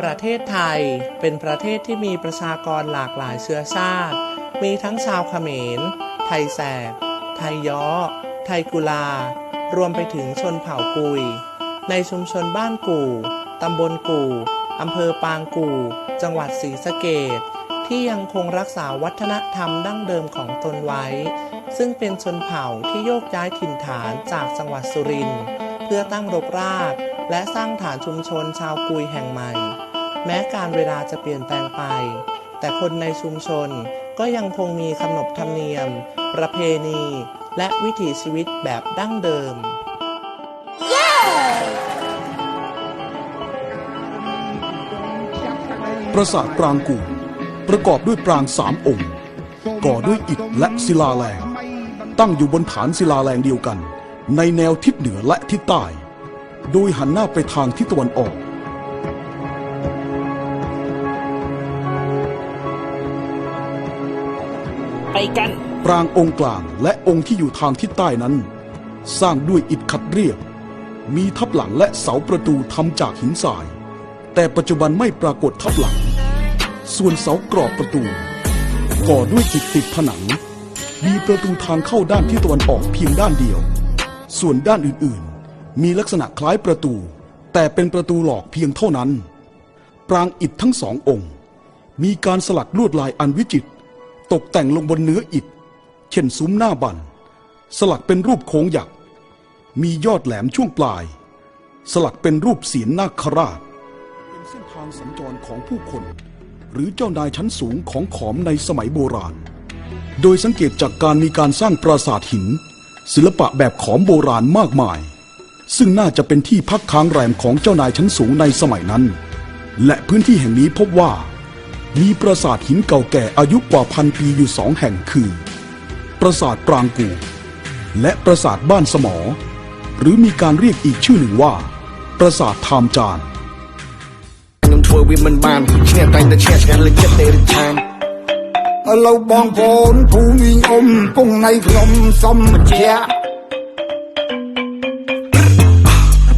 ประเทศไทยเป็นประเทศที่มีประชากรหลากหลายเชื้อชาติ มีทั้งชาวเขมร ไทยแสก ไทยย้อ ไทยกุลา รวมไปถึงชนเผ่ากุย ในชุมชนบ้านกู่ ตำบลกู่ อำเภอปางกู่ จังหวัดศรีสะเกดที่ยังคงรักษาวัฒนธรรมดั้งเดิมของตนไว้ ซึ่งเป็นชนเผ่าที่โยกย้ายถิ่นฐานจากจังหวัดสุรินทร์เพื่อตั้งรกรากและสร้างฐานชุมชนชาวกุยแห่งใหม่ แม้การเวลาจะเปลี่ยนแปลงไป แต่คนในชุมชนก็ยังคงมีขนบธรรมเนียม ประเพณี และวิถีชีวิตแบบดั้งเดิม ปราสาทปรางกู่ประกอบด้วยปรางสามองค์ ก่อด้วยอิฐและศิลาแรง ตั้งอยู่บนฐานศิลาแรงเดียวกัน ในแนวทิศเหนือและทิศใต้ โดยหันหน้าไปทางทิศตะวันออก ไปกัน ปรางองค์กลางและองค์ที่อยู่ทางทิศใต้นั้น สร้างด้วยอิฐขัดเรียบ มีทับหลังและเสาประตูทำจากหินทราย แต่ปัจจุบันไม่ปรากฏทับหลัง ส่วนเสากรอบประตูก่อด้วยอิฐติดผนัง มีประตูทางเข้าด้านที่ตะวันออกเพียงด้านเดียว ส่วนด้านอื่นๆ มีลักษณะคล้ายประตู แต่เป็นประตูหลอกเพียงเท่านั้น ปรางอิฐทั้งสององค์ มีการสลักลวดลายอันวิจิตร ตกแต่งลงบนเนื้ออิฐ เช่นซุ้มหน้าบัน สลักเป็นรูปโค้งหยัก มียอดแหลมช่วงปลาย สลักเป็นรูปเสียนนาคราช เป็นเส้นทางสัญจรของผู้คน หรือเจ้านายชั้นสูงของขอมในสมัยโบราณ โดยสังเกตจากการมีการสร้างปราสาทหิน ศิลปะแบบขอมโบราณมากมาย ซึ่งน่าจะเป็นที่พักค้างแรมของเจ้านายชั้นสูงในสมัยนั้น และพื้นที่แห่งนี้พบว่า มีปราสาทหินเก่าแก่อายุกว่าพันปีอยู่สองแห่งคือ ปราสาทปรางกู และปราสาทบ้านสมอ หรือมีการเรียกอีกชื่อหนึ่งว่า ปราสาททามจาน ខ្ញុំធ្វើវាមិនបានឈ្នះតែតែឈ្នះឆ្កានលើចិត្តទេរិឆាន ឥឡូវបងប្អូនភូមិអ៊ំពងនៃខ្ញុំសុំបញ្ជាក់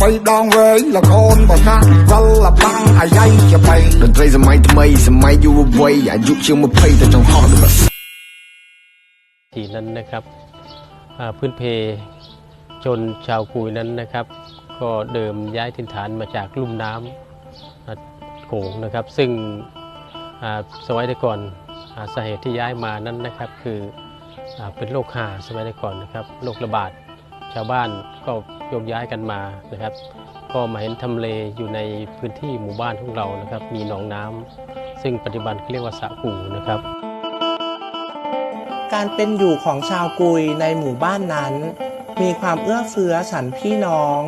បីដងវែងលខូនបកាក់វល់លបាំងអាយ៉ៃជាបី តន្ត្រីសម័យថ្មីសម័យយុវវ័យអាយុជាង20តែចង់ហោះទៅបាត់ ที่นั้นนะครับอ่าพื้นเพชนชาวกุยนั้นนะครับ ก็เดิมย้ายถิ่นฐานมาจากลุ่มน้ำอ่าโขงนะครับ ซึ่งอ่าสมัยแต่ก่อนอ่าสาเหตุที่ย้ายมานั้นนะครับ คืออาเป็นโรคหาสมัยแต่ก่อนนะครับโรคระบาด ชาวบ้านก็โยกย้ายกันมานะครับ ก็มาเห็นทำเลอยู่ในพื้นที่หมู่บ้านของเรานะครับ มีหนองน้ำซึ่งปัจจุบันเรียกว่าสะกูนะครับ การเป็นอยู่ของชาวกุยในหมู่บ้านนั้น มีความเอื้อเฟื้อฉันพี่น้อง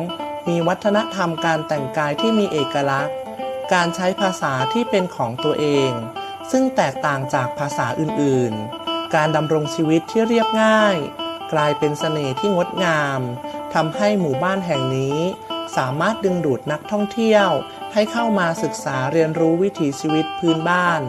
มีวัฒนธรรมการแต่งกายที่มีเอกลักษณ์ การใช้ภาษาที่เป็นของตัวเอง ซึ่งแตกต่างจากภาษาอื่นๆ การดำรงชีวิตที่เรียบง่าย กลายเป็นเสน่ห์ที่งดงามทำให้หมู่บ้านแห่งนี้ สามารถดึงดูดนักท่องเที่ยว ให้เข้ามาศึกษาเรียนรู้วิถีชีวิตพื้นบ้าน